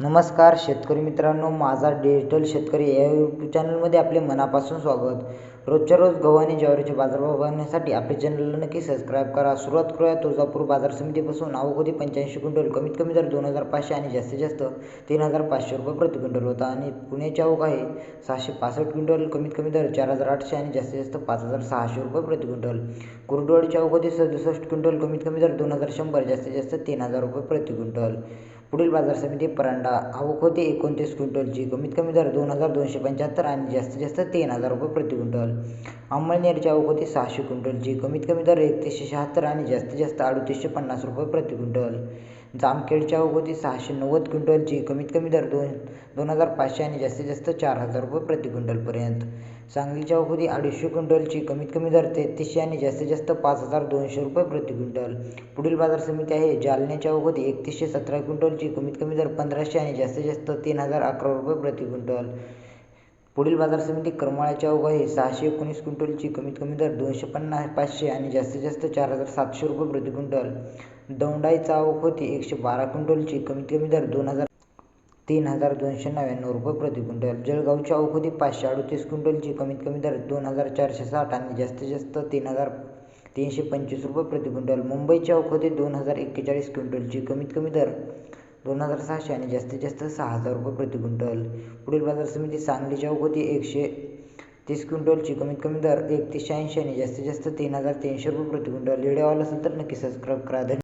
नमस्कार शेतकरी मित्रांनो माझा डिजिटल शेतकरी या यूट्यूब चॅनलमध्ये आपले मनापासून स्वागत. रोजच्या रोज गहू आणि ज्वारीचे बाजारभाव बघण्यासाठी आपल्या चॅनलला नक्की सबस्क्राईब करा. सुरुवात करूया तुळजापूर बाजार समितीपासून. अवघोदी पंच्याऐंशी क्विंटल कमीत कमी दर दोन हजार पाचशे आणि जास्तीत जास्त तीन हजार पाचशे रुपये प्रति क्विंटल होता. आणि पुण्याचे आवक आहे सहाशे पासष्ट क्विंटल कमीत कमी दर चार हजार आठशे आणि जास्तीत जास्त पाच हजार सहाशे रुपये प्रति क्विंटल. कुर्डवाडीचे अवघोदी सदुसष्ट क्विंटल कमीत कमी दर दोन हजार शंभर जास्तीत जास्त तीन हजार रुपये प्रति क्विंटल. पुढील बाजार समिती परांडा. आवक होते एकोणतीस क्विंटलची. कमीत कमी दर दोन हजार दोनशे पंच्याहत्तर आणि जास्तीत जास्त तीन हजार रुपये प्रति क्विंटल. अंमळनेरची आवक होती सहाशे क्विंटलची. कमीत कमी दर एकतीसशे शहात्तर आणि जास्तीत जास्त अडतीसशे पन्नास रुपये प्रति क्विंटल. जामखेडच्या आवक सहाशे नव्वद क्विंटलची कमीत कमी दर दोन दोन हजार पाचशे आणि जास्तीत जास्त चार हजार रुपये प्रति क्विंटलपर्यंत. सांगलीच्या आवक अडीचशे क्विंटलची कमीत कमी दर तेहतीसशे आणि जास्तीत जास्त पाच हजार दोनशे रुपये प्रति क्विंटल. पुढील बाजार समिती आहे जालन्याच्या आवक एकतीसशे सतरा क्विंटलची कमीत कमी दर पंधराशे आणि जास्तीत जास्त तीन हजार अकरा रुपये प्रति क्विंटल. पुढील बाजार समिती करमाळ्याच्या ओघ आहे सहाशे एकोणीस क्विंटलची कमीत कमी दर दोनशे पन्नास पाचशे आणि जास्तीत जास्त चार हजार सातशे रुपये प्रति क्विंटल. दौंडाईचा आवक होती एकशे बारा क्विंटलची कमीत कमी दर दोन हजार तीन हजार दोनशे नव्याण्णव रुपये प्रति क्विंटल. जळगावची आवक होती पाचशे अडतीस क्विंटलची कमीत कमी दर दोन हजार चारशे साठ आणि जास्तीत जास्त तीन हजार तीनशे पंचवीस रुपये प्रति क्विंटल. मुंबईची आवक होती दोन हजार एक्केचाळीस क्विंटलची कमीत कमी दर दोन हजार सहाशे आणि जास्तीत जास्त सहा हजार रुपये प्रति क्विंटल. पुढील बाजार समिती सांगली चौक होती एकशे तीस क्विंटलची. कमीत कमी दर एकतीसशे ऐंशी आणि जास्तीत जास्त तीन हजार तीनशे रुपये प्रति क्विंटल. व्हिडिओ आवडला असेल तर नक्की सबस्क्राईब करा. धन्यवाद.